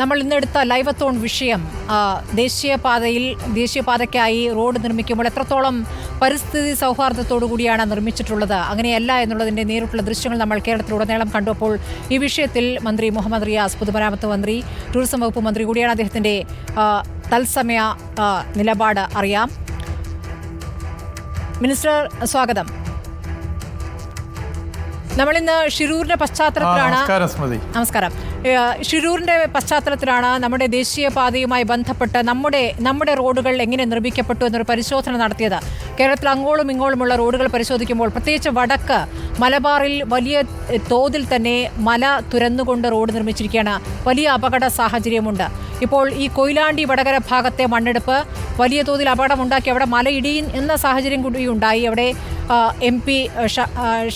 നമ്മൾ ഇന്നെടുത്ത ലൈവത്തോൺ വിഷയം ദേശീയപാതയിൽ ദേശീയപാതയ്ക്കായി റോഡ് നിർമ്മിക്കുമ്പോൾ എത്രത്തോളം പരിസ്ഥിതി സൗഹാർദ്ദത്തോടു കൂടിയാണ് നിർമ്മിച്ചിട്ടുള്ളത് അങ്ങനെയല്ല എന്നുള്ളതിന്റെ നേരിട്ടുള്ള ദൃശ്യങ്ങൾ നമ്മൾ കേരളത്തിലുടനീളം കണ്ടപ്പോൾ ഈ വിഷയത്തിൽ മന്ത്രി മുഹമ്മദ് റിയാസ് പൊതുമരാമത്ത് മന്ത്രി ടൂറിസം വകുപ്പ് മന്ത്രി കൂടിയാണ് അദ്ദേഹത്തിന്റെ തത്സമയ നിലപാട് അറിയാം. മിനിസ്റ്റർ സ്വാഗതം. നമ്മളിന്ന് ഷിരൂരിന്റെ പശ്ചാത്തലത്തിലാണ് നമസ്കാരം. ഷിരൂരിന്റെ പശ്ചാത്തലത്തിലാണ് നമ്മുടെ ദേശീയപാതയുമായി ബന്ധപ്പെട്ട് നമ്മുടെ നമ്മുടെ റോഡുകൾ എങ്ങനെ നിർമ്മിക്കപ്പെട്ടു എന്നൊരു പരിശോധന നടത്തിയത്. കേരളത്തിൽ അങ്ങോളം ഇങ്ങോളുമുള്ള റോഡുകൾ പരിശോധിക്കുമ്പോൾ പ്രത്യേകിച്ച് വടക്ക് മലബാറിൽ വലിയ തോതിൽ തന്നെ മല തുരന്നുകൊണ്ട് റോഡ് നിർമ്മിച്ചിരിക്കുകയാണ്. വലിയ അപകട സാഹചര്യമുണ്ട്. ഇപ്പോൾ ഈ കൊയിലാണ്ടി വടകര ഭാഗത്തെ മണ്ണെടുപ്പ് വലിയ തോതിൽ അപകടമുണ്ടാക്കി അവിടെ മലയിടിയും എന്ന സാഹചര്യം കൂടി ഉണ്ടായി. അവിടെ എം പി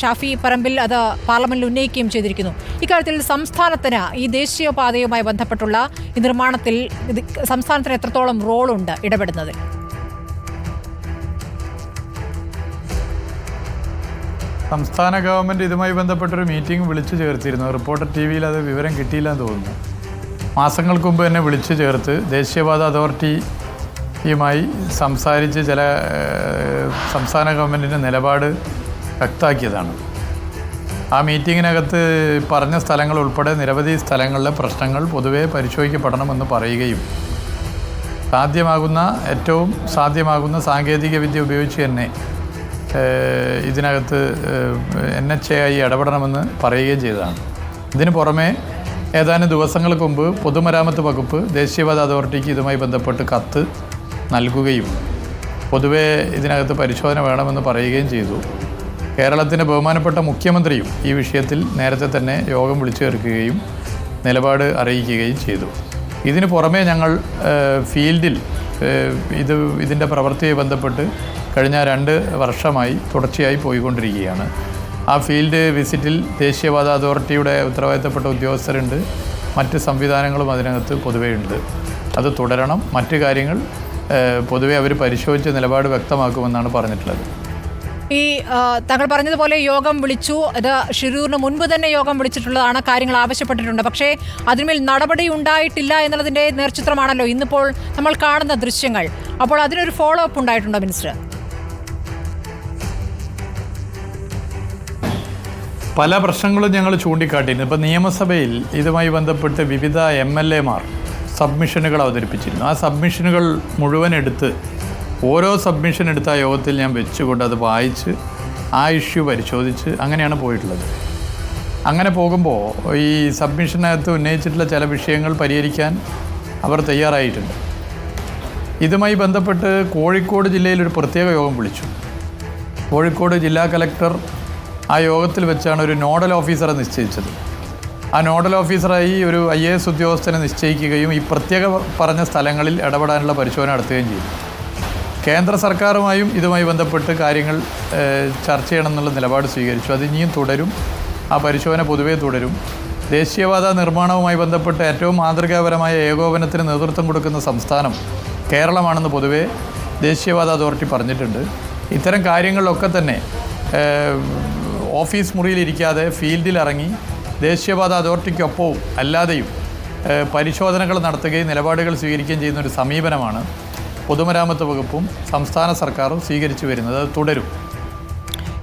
ഷാഫി പറമ്പിൽ അത് പാർലമെന്റിൽ ഉന്നയിക്കുകയും ചെയ്തിരിക്കുന്നു. ഇക്കാര്യത്തിൽ സംസ്ഥാനത്തിന് ഈ ദേശീയപാതയുമായി ബന്ധപ്പെട്ടുള്ള ഈ നിർമ്മാണത്തിൽ സംസ്ഥാനത്തിന് എത്രത്തോളം റോളുണ്ട് ഇടപെടുന്നതിൽ? സംസ്ഥാന ഗവൺമെന്റ് ഇതുമായി ബന്ധപ്പെട്ടൊരു മീറ്റിംഗ് വിളിച്ചു ചേർത്തിരുന്നു. റിപ്പോർട്ടർ ടി വിയിൽ അത് വിവരം കിട്ടിയില്ല എന്ന് തോന്നുന്നു. മാസങ്ങൾക്ക് മുമ്പ് തന്നെ വിളിച്ചു ചേർത്ത് ദേശീയപാത അതോറിറ്റിയുമായി സംസാരിച്ച് ചില സംസ്ഥാന ഗവൺമെന്റിന്റെ നിലപാട് വ്യക്തമാക്കിയതാണ് ആ മീറ്റിങ്ങിനകത്ത് പറഞ്ഞ സ്ഥലങ്ങൾ ഉൾപ്പെടെ നിരവധി സ്ഥലങ്ങളിലെ പ്രശ്നങ്ങൾ പൊതുവെ പരിശോധിക്കപ്പെടണമെന്ന് പറയുകയും സാധ്യമാകുന്ന ഏറ്റവും സാധ്യമാകുന്ന സാങ്കേതിക വിദ്യ ഉപയോഗിച്ച് തന്നെ ഇതിനകത്ത് എൻ എച്ച് എ ആയി ഇടപെടണമെന്ന് പറയുകയും ചെയ്തതാണ്. ഇതിന് പുറമെ ഏതാനും ദിവസങ്ങൾക്ക് മുമ്പ് പൊതുമരാമത്ത് വകുപ്പ് ദേശീയപാത അതോറിറ്റിക്ക് ഇതുമായി ബന്ധപ്പെട്ട് കത്ത് നൽകുകയും പൊതുവെ ഇതിനകത്ത് പരിശോധന വേണമെന്ന് പറയുകയും ചെയ്തു. കേരളത്തിന്റെ ബഹുമാനപ്പെട്ട മുഖ്യമന്ത്രിയും ഈ വിഷയത്തിൽ നേരത്തെ തന്നെ യോഗം വിളിച്ചു ചേർക്കുകയും നിലപാട് അറിയിക്കുകയും ചെയ്തു. ഇതിന് പുറമേ ഞങ്ങൾ ഫീൽഡിൽ ഇത് ഇതിന്റെ പ്രവൃത്തിയെ ബന്ധപ്പെട്ട് കഴിഞ്ഞ രണ്ട് വർഷമായി തുടർച്ചയായി പോയിക്കൊണ്ടിരിക്കുകയാണ്. ആ ഫീൽഡ് വിസിറ്റിൽ ദേശീയപാത അതോറിറ്റിയുടെ ഉത്തരവാദിത്തപ്പെട്ട ഉദ്യോഗസ്ഥരുണ്ട്. മറ്റ് സംവിധാനങ്ങളും അതിനകത്ത് ഉണ്ട്. അത് തുടരണം. മറ്റു കാര്യങ്ങൾ പൊതുവെ അവർ പരിശോധിച്ച് നിലപാട് വ്യക്തമാക്കുമെന്നാണ് പറഞ്ഞിട്ടുള്ളത്. ഈ താങ്കൾ പറഞ്ഞതുപോലെ യോഗം വിളിച്ചു. അത് ഷിരൂറിന് മുൻപ് തന്നെ യോഗം വിളിച്ചിട്ടുള്ളതാണ്. കാര്യങ്ങൾ ആവശ്യപ്പെട്ടിട്ടുണ്ട്. പക്ഷേ അതിന്മേൽ നടപടി ഉണ്ടായിട്ടില്ല എന്നുള്ളതിന്റെ നേർചിത്രമാണല്ലോ ഇന്നിപ്പോൾ നമ്മൾ കാണുന്ന ദൃശ്യങ്ങൾ. അപ്പോൾ അതിനൊരു ഫോളോ അപ്പ് ഉണ്ടായിട്ടുണ്ടോ മിനിസ്റ്റർ? പല പ്രശ്നങ്ങളും ഞങ്ങൾ ചൂണ്ടിക്കാട്ടിയിരുന്നു ഇപ്പോൾ നിയമസഭയിൽ ഇതുമായി ബന്ധപ്പെട്ട് വിവിധ എം എൽ എമാർ സബ്മിഷനുകൾ അവതരിപ്പിച്ചിരുന്നു. ആ സബ്മിഷനുകൾ മുഴുവൻ എടുത്ത് ഓരോ സബ്മിഷൻ എടുത്ത ആ യോഗത്തിൽ ഞാൻ വെച്ചുകൊണ്ട് അത് വായിച്ച് ആ ഇഷ്യൂ പരിശോധിച്ച് അങ്ങനെയാണ് പോയിട്ടുള്ളത്. അങ്ങനെ പോകുമ്പോൾ ഈ സബ്മിഷനകത്ത് ഉന്നയിച്ചിട്ടുള്ള ചില വിഷയങ്ങൾ പരിഹരിക്കാൻ അവർ തയ്യാറായിട്ടുണ്ട്. ഇതുമായി ബന്ധപ്പെട്ട് കോഴിക്കോട് ജില്ലയിൽ ഒരു പ്രത്യേക യോഗം വിളിച്ചു. കോഴിക്കോട് ജില്ലാ കലക്ടർ ആ യോഗത്തിൽ വെച്ചാണ് ഒരു നോഡൽ ഓഫീസറെ നിശ്ചയിച്ചത്. ആ നോഡൽ ഓഫീസറായി ഒരു ഐ എ എസ് ഉദ്യോഗസ്ഥനെ നിശ്ചയിക്കുകയും ഈ പ്രത്യേക പറഞ്ഞ സ്ഥലങ്ങളിൽ ഇടപെടാനുള്ള പരിശോധന നടത്തുകയും ചെയ്യും കേന്ദ്ര സർക്കാരുമായും ഇതുമായി ബന്ധപ്പെട്ട് കാര്യങ്ങൾ ചർച്ച ചർച്ച ചെയ്യണമെന്നുള്ള നിലപാട് സ്വീകരിച്ചു. അത് ഇനിയും തുടരും. ആ പരിശോധന പൊതുവേ തുടരും. ദേശീയപാത നിർമ്മാണവുമായി ബന്ധപ്പെട്ട് ഏറ്റവും മാതൃകാപരമായ ഏകോപനത്തിന് നേതൃത്വം കൊടുക്കുന്ന സംസ്ഥാനം കേരളമാണെന്ന് പൊതുവേ ദേശീയപാത അതോറിറ്റി പറഞ്ഞിട്ടുണ്ട്. ഇത്തരം കാര്യങ്ങളിലൊക്കെ തന്നെ ഓഫീസ് മുറിയിലിരിക്കാതെ ഫീൽഡിലിറങ്ങി ദേശീയപാത അതോറിറ്റിക്കൊപ്പവും അല്ലാതെയും പരിശോധനകൾ നടത്തുകയും നിലപാടുകൾ സ്വീകരിക്കുകയും ചെയ്യുന്ന ഒരു സമീപനമാണ് പൊതുമരാമത്ത് വകുപ്പും സംസ്ഥാന സർക്കാരും സ്വീകരിച്ചു വരുന്നത്. അത് തുടരും.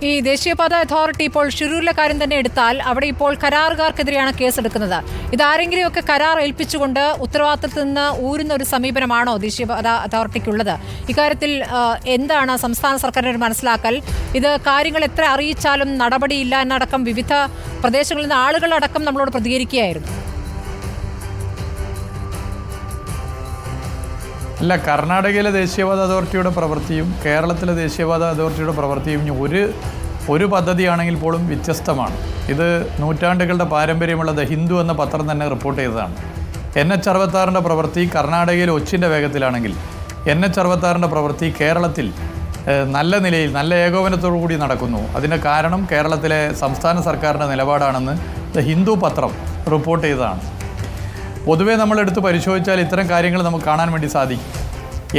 ഈ ദേശീയപാത അതോറിറ്റി ഇപ്പോൾ ഷിരൂരിലെ കാര്യം തന്നെ എടുത്താൽ അവിടെ ഇപ്പോൾ കരാറുകാർക്കെതിരെയാണ് കേസെടുക്കുന്നത്. ഇതാരെങ്കിലുമൊക്കെ കരാർ ഏൽപ്പിച്ചുകൊണ്ട് ഉത്തരവാദിത്തത്തിൽ നിന്ന് ഊരുന്ന ഒരു സമീപനമാണോ ദേശീയപാത അതോറിറ്റിക്കുള്ളത്? ഇക്കാര്യത്തിൽ എന്താണ് സംസ്ഥാന സർക്കാരിന്റെ ഒരു മനസ്സിലാക്കൽ? ഇത് കാര്യങ്ങൾ എത്ര അറിയിച്ചാലും നടപടിയില്ല എന്നടക്കം വിവിധ പ്രദേശങ്ങളിൽ നിന്ന് ആളുകളടക്കം നമ്മളോട് പ്രതികരിക്കുകയായിരുന്നു. അല്ല കർണാടകയിലെ ദേശീയപാത അതോറിറ്റിയുടെ പ്രവൃത്തിയും കേരളത്തിലെ ദേശീയപാത അതോറിറ്റിയുടെ പ്രവൃത്തിയും ഒരു ഒരു പദ്ധതിയാണെങ്കിൽ പോലും വ്യത്യസ്തമാണ്. ഇത് നൂറ്റാണ്ടുകളുടെ പാരമ്പര്യമുള്ള ദ ഹിന്ദു എന്ന പത്രം തന്നെ റിപ്പോർട്ട് ചെയ്തതാണ്. എൻ എച്ച് അറുപത്താറിന്റെ പ്രവൃത്തി കർണാടകയിൽ ഒച്ചിന്റെ വേഗത്തിലാണെങ്കിൽ എൻ എച്ച് അറുപത്താറിന്റെ പ്രവൃത്തി കേരളത്തിൽ നല്ല നിലയിൽ നല്ല ഏകോപനത്തോടു കൂടി നടക്കുന്നു. അതിന്റെ കാരണം കേരളത്തിലെ സംസ്ഥാന സർക്കാരിന്റെ നിലപാടാണെന്ന് ദ ഹിന്ദു പത്രം റിപ്പോർട്ട് ചെയ്തതാണ്. പൊതുവേ നമ്മൾ എടുത്ത് പരിശോധിച്ചാൽ ഇത്തരം കാര്യങ്ങൾ നമുക്ക് കാണാൻ വേണ്ടി സാധിക്കും.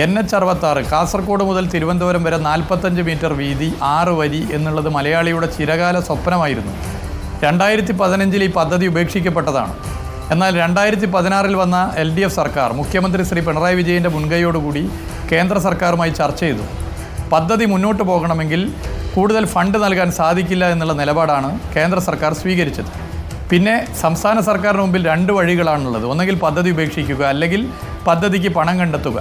എൻ എച്ച് അറുപത്താറ് കാസർഗോഡ് മുതൽ തിരുവനന്തപുരം വരെ നാൽപ്പത്തഞ്ച് മീറ്റർ വീതി ആറ് വരി എന്നുള്ളത് മലയാളിയുടെ ചിരകാല സ്വപ്നമായിരുന്നു. രണ്ടായിരത്തി പതിനഞ്ചിൽ ഈ പദ്ധതി ഉപേക്ഷിക്കപ്പെട്ടതാണ്. എന്നാൽ രണ്ടായിരത്തി പതിനാറിൽ വന്ന എൽ ഡി എഫ് സർക്കാർ മുഖ്യമന്ത്രി ശ്രീ പിണറായി വിജയന്റെ മുൻകൈയോടുകൂടി കേന്ദ്ര സർക്കാരുമായി ചർച്ച ചെയ്തു. പദ്ധതി മുന്നോട്ട് പോകണമെങ്കിൽ കൂടുതൽ ഫണ്ട് നൽകാൻ സാധിക്കില്ല എന്നുള്ള നിലപാടാണ് കേന്ദ്ര സർക്കാർ സ്വീകരിച്ചത്. പിന്നെ സംസ്ഥാന സർക്കാരിന് മുമ്പിൽ രണ്ട് വഴികളാണുള്ളത്. ഒന്നെങ്കിൽ പദ്ധതി ഉപേക്ഷിക്കുക അല്ലെങ്കിൽ പദ്ധതിക്ക് പണം കണ്ടെത്തുക.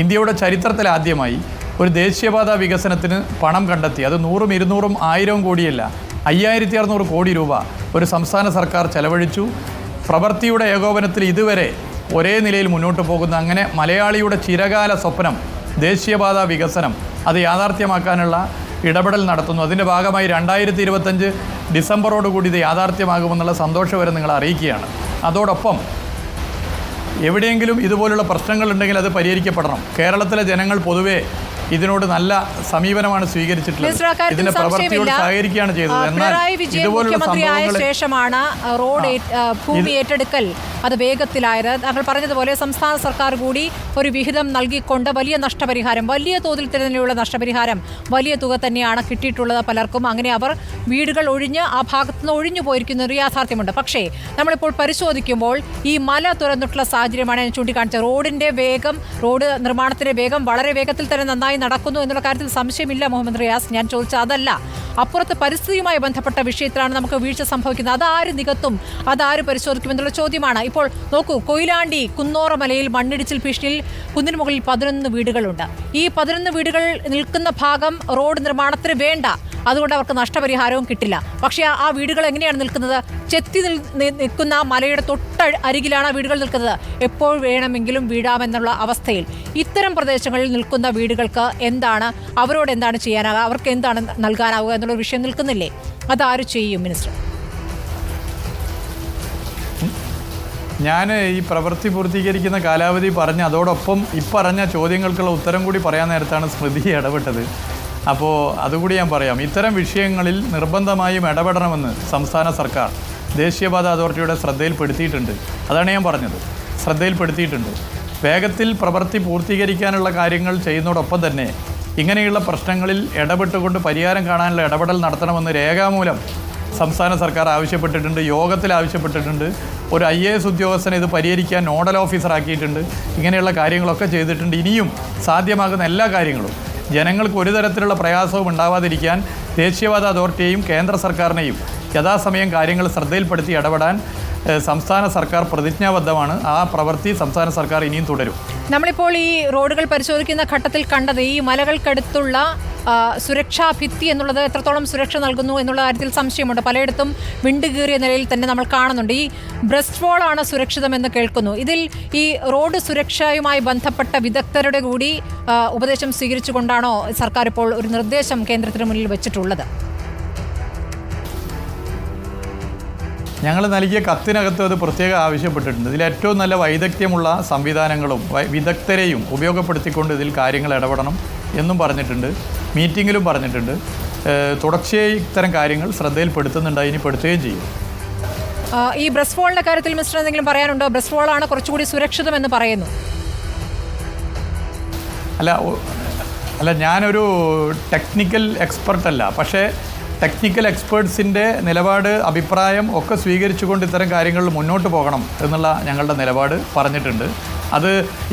ഇന്ത്യയുടെ ചരിത്രത്തിൽ ആദ്യമായി ഒരു ദേശീയപാത വികസനത്തിന് പണം കണ്ടെത്തി. അത് നൂറും ഇരുന്നൂറും ആയിരവും കോടിയല്ല അയ്യായിരത്തി അറുന്നൂറ് കോടി രൂപ ഒരു സംസ്ഥാന സർക്കാർ ചെലവഴിച്ചു. പ്രവൃത്തിയുടെ ഏകോപനത്തിൽ ഇതുവരെ ഒരേ നിലയിൽ മുന്നോട്ട് പോകുന്ന അങ്ങനെ മലയാളിയുടെ ചിരകാല സ്വപ്നം ദേശീയപാത വികസനം അത് യാഥാർത്ഥ്യമാക്കാനുള്ള ഇടപെടൽ നടത്തുന്നു. അതിന്റെ ഭാഗമായി രണ്ടായിരത്തി ഇരുപത്തഞ്ച് ഡിസംബറോടുകൂടി ഇത് യാഥാർത്ഥ്യമാകുമെന്നുള്ള സന്തോഷവരെ നിങ്ങൾ അറിയിക്കുകയാണ്. അതോടൊപ്പം എവിടെയെങ്കിലും ഇതുപോലുള്ള പ്രശ്നങ്ങളുണ്ടെങ്കിൽ അത് പരിഹരിക്കപ്പെടണം. കേരളത്തിലെ ജനങ്ങൾ പൊതുവേ ഇതിനോട് നല്ല സമീപനമാണ് സ്വീകരിച്ചിട്ടുള്ളത്. ഇതിന്റെ പ്രവൃത്തിയോട് സഹകരിക്കുകയാണ് ചെയ്തത്. എന്നാൽ ഇതുപോലുള്ള ശേഷമാണ് റോഡ് ഭൂമി ഏറ്റെടുക്കൽ അത് വേഗത്തിലായത്. താങ്കൾ പറഞ്ഞതുപോലെ സംസ്ഥാന സർക്കാർ കൂടി ഒരു വിഹിതം നൽകിക്കൊണ്ട് വലിയ നഷ്ടപരിഹാരം വലിയ തോതിൽ തന്നെയുള്ള നഷ്ടപരിഹാരം വലിയ തുക തന്നെയാണ് കിട്ടിയിട്ടുള്ളത് പലർക്കും. അങ്ങനെ അവർ വീടുകൾ ഒഴിഞ്ഞ് ആ ഭാഗത്തു നിന്ന് ഒഴിഞ്ഞു പോയിരിക്കുന്ന ഒരു യാഥാർത്ഥ്യമുണ്ട്. പക്ഷേ നമ്മളിപ്പോൾ പരിശോധിക്കുമ്പോൾ ഈ മല തുറന്നിട്ടുള്ള സാഹചര്യമാണ് ഞാൻ ചൂണ്ടിക്കാണിച്ചത്. റോഡിന്റെ വേഗം റോഡ് നിർമ്മാണത്തിന്റെ വേഗം വളരെ വേഗത്തിൽ തന്നെ നന്നായി നടക്കുന്നു എന്നുള്ള കാര്യത്തിൽ സംശയമില്ല മുഹമ്മദ് റിയാസ്. ഞാൻ ചോദിച്ചത് അതല്ല. അപ്പുറത്ത് പരിസ്ഥിതിയുമായി ബന്ധപ്പെട്ട വിഷയത്തിലാണ് നമുക്ക് വീഴ്ച സംഭവിക്കുന്നത്. അതാര് നികത്തും അതാര് പരിശോധിക്കുമെന്നുള്ള ചോദ്യമാണ്. ഇപ്പോൾ നോക്കൂ കൊയിലാണ്ടി കുന്നോറമലയിൽ മണ്ണിടിച്ചിൽ ഭീഷണിയിൽ കുന്നിന് മുകളിൽ പതിനൊന്ന് വീടുകളുണ്ട്. ഈ പതിനൊന്ന് വീടുകൾ നിൽക്കുന്ന ഭാഗം റോഡ് നിർമ്മാണത്തിന് വേണ്ട. അതുകൊണ്ട് അവർക്ക് നഷ്ടപരിഹാരവും കിട്ടില്ല. പക്ഷേ ആ- വീടുകൾ എങ്ങനെയാണ് നിൽക്കുന്നത്? ചെത്തി നിൽക്കുന്ന മലയുടെ തൊട്ട അരികിലാണ് ആ വീടുകൾ നിൽക്കുന്നത്. എപ്പോൾ വേണമെങ്കിലും വീഴാമെന്നുള്ള അവസ്ഥയിൽ. ഇത്തരം പ്രദേശങ്ങളിൽ നിൽക്കുന്ന വീടുകൾക്ക് എന്താണ് അവരോട് എന്താണ് ചെയ്യാനാകുക അവർക്ക് എന്താണ് നൽകാനാവുക എന്നുള്ള വിഷയം നിൽക്കുന്നില്ലേ? അതാര് ചെയ്യും മിനിസ്റ്റർ? ഞാൻ ഈ പ്രവൃത്തി പൂർത്തീകരിക്കുന്ന കാലാവധി പറഞ്ഞ് അതോടൊപ്പം ഇപ്പറഞ്ഞ ചോദ്യങ്ങൾക്കുള്ള ഉത്തരം കൂടി പറയാൻ നേരത്താണ് സ്മൃതി ഇടപെട്ടത്. അപ്പോൾ അതുകൂടി ഞാൻ പറയാം. ഇത്തരം വിഷയങ്ങളിൽ നിർബന്ധമായും ഇടപെടണമെന്ന് സംസ്ഥാന സർക്കാർ ദേശീയപാത അതോറിറ്റിയുടെ ശ്രദ്ധയിൽപ്പെടുത്തിയിട്ടുണ്ട്. അതാണ് ഞാൻ പറഞ്ഞത്. ശ്രദ്ധയിൽപ്പെടുത്തിയിട്ടുണ്ട്. വേഗത്തിൽ പ്രവൃത്തി പൂർത്തീകരിക്കാനുള്ള കാര്യങ്ങൾ ചെയ്യുന്നതോടൊപ്പം തന്നെ ഇങ്ങനെയുള്ള പ്രശ്നങ്ങളിൽ ഇടപെട്ടുകൊണ്ട് പരിഹാരം കാണാനുള്ള ഇടപെടൽ നടത്തണമെന്ന് രേഖാമൂലം സംസ്ഥാന സർക്കാർ ആവശ്യപ്പെട്ടിട്ടുണ്ട് യോഗത്തിൽ ആവശ്യപ്പെട്ടിട്ടുണ്ട്. ഒരു ഐ എ എസ് ഉദ്യോഗസ്ഥനെ ഇത് പരിഹരിക്കാൻ നോഡൽ ഓഫീസറാക്കിയിട്ടുണ്ട് ഇങ്ങനെയുള്ള കാര്യങ്ങളൊക്കെ ചെയ്തിട്ടുണ്ട്. ഇനിയും സാധ്യമാകുന്ന എല്ലാ കാര്യങ്ങളും ജനങ്ങൾക്ക് ഒരു തരത്തിലുള്ള പ്രയാസവും ഉണ്ടാവാതിരിക്കാൻ ദേശീയവാദ അതോറിറ്റിയെയും കേന്ദ്ര സർക്കാരിനെയും യഥാസമയം കാര്യങ്ങൾ ശ്രദ്ധയിൽപ്പെടുത്തി ഇടപെടാൻ സംസ്ഥാന സർക്കാർ പ്രതിജ്ഞാബദ്ധമാണ്. ആ പ്രവൃത്തി സംസ്ഥാന സർക്കാർ ഇനിയും തുടരും. നമ്മളിപ്പോൾ ഈ റോഡുകൾ പരിശോധിക്കുന്ന ഘട്ടത്തിൽ കണ്ടത് ഈ മലകൾക്കടുത്തുള്ള സുരക്ഷാ ഭിത്തി എന്നുള്ളത് എത്രത്തോളം സുരക്ഷ നൽകുന്നു എന്നുള്ള കാര്യത്തിൽ സംശയമുണ്ട്. പലയിടത്തും വിണ്ടുകീറിയ നിലയിൽ തന്നെ നമ്മൾ കാണുന്നുണ്ട്. ഈ ബ്രസ്റ്റ് വോളാണ് സുരക്ഷിതമെന്ന് കേൾക്കുന്നു. ഇതിൽ ഈ റോഡ് സുരക്ഷയുമായി ബന്ധപ്പെട്ട വിദഗ്ധരുടെ കൂടി ഉപദേശം സ്വീകരിച്ചുകൊണ്ടാണോ സർക്കാർ ഇപ്പോൾ ഒരു നിർദ്ദേശം കേന്ദ്രത്തിന് മുന്നിൽ വെച്ചിട്ടുള്ളത്? ഞങ്ങൾ നൽകിയ കത്തിനകത്ത് അത് പ്രത്യേകം ആവശ്യപ്പെട്ടിട്ടുണ്ട്. ഇതിൽ ഏറ്റവും നല്ല വൈദഗ്ധ്യമുള്ള സംവിധാനങ്ങളും വിദഗ്ധരെയും ഉപയോഗപ്പെടുത്തിക്കൊണ്ട് ഇതിൽ കാര്യങ്ങൾ ഇടപെടണം എന്നും പറഞ്ഞിട്ടുണ്ട്. മീറ്റിങ്ങിലും പറഞ്ഞിട്ടുണ്ട്. തുടർച്ചയായി ഇത്തരം കാര്യങ്ങൾ ശ്രദ്ധയിൽപ്പെടുത്തുന്നുണ്ട് ഇനി പെടുത്തുകയും ചെയ്യും. ഈ ബ്രസ് ഫോളിന്റെ കാര്യത്തിൽ മിസ്റ്റർ എന്തെങ്കിലും പറയാനുണ്ടോ? ബ്രസ് ഫോളാണ് കുറച്ചുകൂടി സുരക്ഷിതമെന്ന് പറയുന്നു. അല്ല അല്ല ഞാനൊരു ടെക്നിക്കൽ എക്സ്പെർട്ടല്ല. പക്ഷേ ടെക്നിക്കൽ എക്സ്പേർട്സിന്റെ നിലപാട് അഭിപ്രായം ഒക്കെ സ്വീകരിച്ചുകൊണ്ട് ഇത്തരം കാര്യങ്ങളിൽ മുന്നോട്ട് പോകണം എന്നുള്ള ഞങ്ങളുടെ നിലപാട് പറഞ്ഞിട്ടുണ്ട്. അത്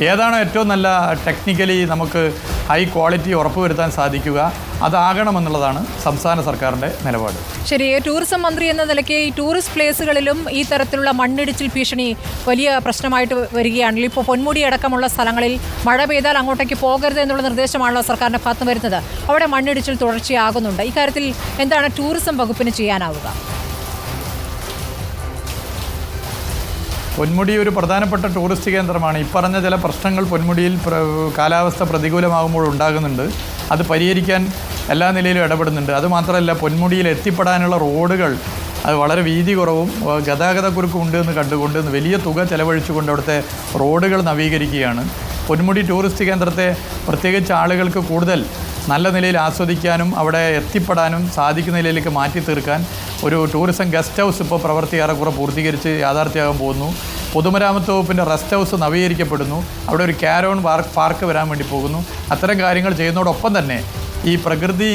ഏതാണോ ഏറ്റവും നല്ല ടെക്നിക്കലി നമുക്ക് ഹൈ ക്വാളിറ്റി ഉറപ്പുവരുത്താൻ സാധിക്കുക? അതാകണമെന്നുള്ളതാണ് സംസ്ഥാന സർക്കാരിന്റെ നിലപാട്. ശരി ടൂറിസം മന്ത്രി എന്ന നിലയ്ക്ക് ഈ ടൂറിസ്റ്റ് പ്ലേസുകളിലും ഈ തരത്തിലുള്ള മണ്ണിടിച്ചിൽ ഭീഷണി വലിയ പ്രശ്നമായിട്ട് വരികയാണല്ലോ. ഇപ്പോൾ പൊന്മുടി അടക്കമുള്ള സ്ഥലങ്ങളിൽ മഴ പെയ്താൽ അങ്ങോട്ടേക്ക് പോകരുത് എന്നുള്ള നിർദ്ദേശമാണല്ലോ സർക്കാരിന്റെ ഭാഗത്ത് വരുന്നത്. അവിടെ മണ്ണിടിച്ചിൽ തുടർച്ചയാകുന്നുണ്ട്. ഇക്കാര്യത്തിൽ എന്താണ് ടൂറിസം വകുപ്പിന് ചെയ്യാനാവുക? പൊന്മുടി ഒരു പ്രധാനപ്പെട്ട ടൂറിസ്റ്റ് കേന്ദ്രമാണ്. ഇപ്പറഞ്ഞ ചില പ്രശ്നങ്ങൾ പൊന്മുടിയിൽ കാലാവസ്ഥ പ്രതികൂലമാകുമ്പോൾ ഉണ്ടാകുന്നുണ്ട്. അത് പരിഹരിക്കാൻ എല്ലാ നിലയിലും ഇടപെടുന്നുണ്ട്. അതുമാത്രമല്ല പൊന്മുടിയിൽ എത്തിപ്പെടാനുള്ള റോഡുകൾ അത് വളരെ വീതി കുറവും ഗതാഗത ഗതാഗതക്കുരുക്കും ഉണ്ട് എന്ന് കണ്ടുകൊണ്ട് വലിയ തുക ചെലവഴിച്ചുകൊണ്ട് അവിടുത്തെ റോഡുകൾ നവീകരിക്കുകയാണ്. പൊന്മുടി ടൂറിസ്റ്റ് കേന്ദ്രത്തെ പ്രത്യേകിച്ച് ആളുകൾക്ക് കൂടുതൽ നല്ല നിലയിൽ ആസ്വദിക്കാനും അവിടെ എത്തിപ്പെടാനും സാധിക്കുന്ന നിലയിലേക്ക് മാറ്റി തീർക്കാൻ ഒരു ടൂറിസം ഗസ്റ്റ് ഹൗസ് ഇപ്പോൾ പ്രവൃത്തി ഏറെക്കുറെ പൂർത്തീകരിച്ച് യാഥാർത്ഥ്യമാകാൻ പോകുന്നു. പൊതുമരാമത്ത് വകുപ്പിന്റെ റെസ്റ്റ് ഹൗസ് നവീകരിക്കപ്പെടുന്നു. അവിടെ ഒരു കാരോൺ പാർക്ക് വരാൻ വേണ്ടി പോകുന്നു. അത്തരം കാര്യങ്ങൾ ചെയ്യുന്നതോടൊപ്പം തന്നെ ഈ പ്രകൃതി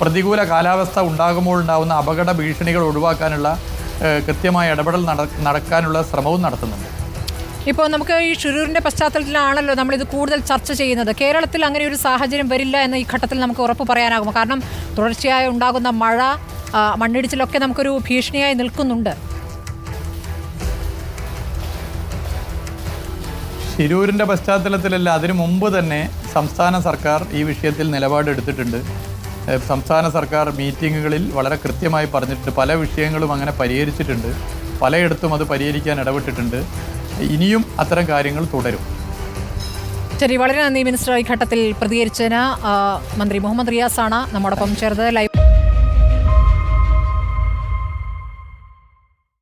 പ്രതികൂല കാലാവസ്ഥ ഉണ്ടാകുമ്പോൾ ഉണ്ടാകുന്ന അപകട ഭീഷണികൾ ഒഴിവാക്കാനുള്ള കൃത്യമായ ഇടപെടൽ നട നടക്കാനുള്ള ശ്രമവും നടത്തുന്നുണ്ട്. ഇപ്പോൾ നമുക്ക് ഈ ഷിരൂരിന്റെ പശ്ചാത്തലത്തിലാണല്ലോ നമ്മളിത് കൂടുതൽ ചർച്ച ചെയ്യുന്നത്. കേരളത്തിൽ അങ്ങനെ ഒരു സാഹചര്യം വരില്ല എന്ന ഈ ഘട്ടത്തിൽ നമുക്ക് ഉറപ്പ് പറയാനാകുമോ? കാരണം തുടർച്ചയായി ഉണ്ടാകുന്ന മഴ മണ്ണിടിച്ചിലൊക്കെ നമുക്കൊരു ഭീഷണിയായി നിൽക്കുന്നുണ്ട്. ശിരൂരിന്റെ പശ്ചാത്തലത്തിലല്ല അതിനു മുമ്പ് തന്നെ സംസ്ഥാന സർക്കാർ ഈ വിഷയത്തിൽ നിലപാടെടുത്തിട്ടുണ്ട്. സംസ്ഥാന സർക്കാർ മീറ്റിങ്ങുകളിൽ വളരെ കൃത്യമായി പറഞ്ഞിട്ടുണ്ട്. പല വിഷയങ്ങളും അങ്ങനെ പരിഹരിച്ചിട്ടുണ്ട്. പലയിടത്തും അത് പരിഹരിക്കാൻ ഇടപെട്ടിട്ടുണ്ട്. ഇനിയും അത്തരം കാര്യങ്ങൾ തുടരും. ശരി വളരെ നന്ദി മിനിസ്റ്റർ. ഈ ഘട്ടത്തിൽ പ്രതികരിച്ചതിന് മന്ത്രി മുഹമ്മദ് റിയാസാണ് നമ്മോടൊപ്പം ചേർന്നത്. ലൈവ്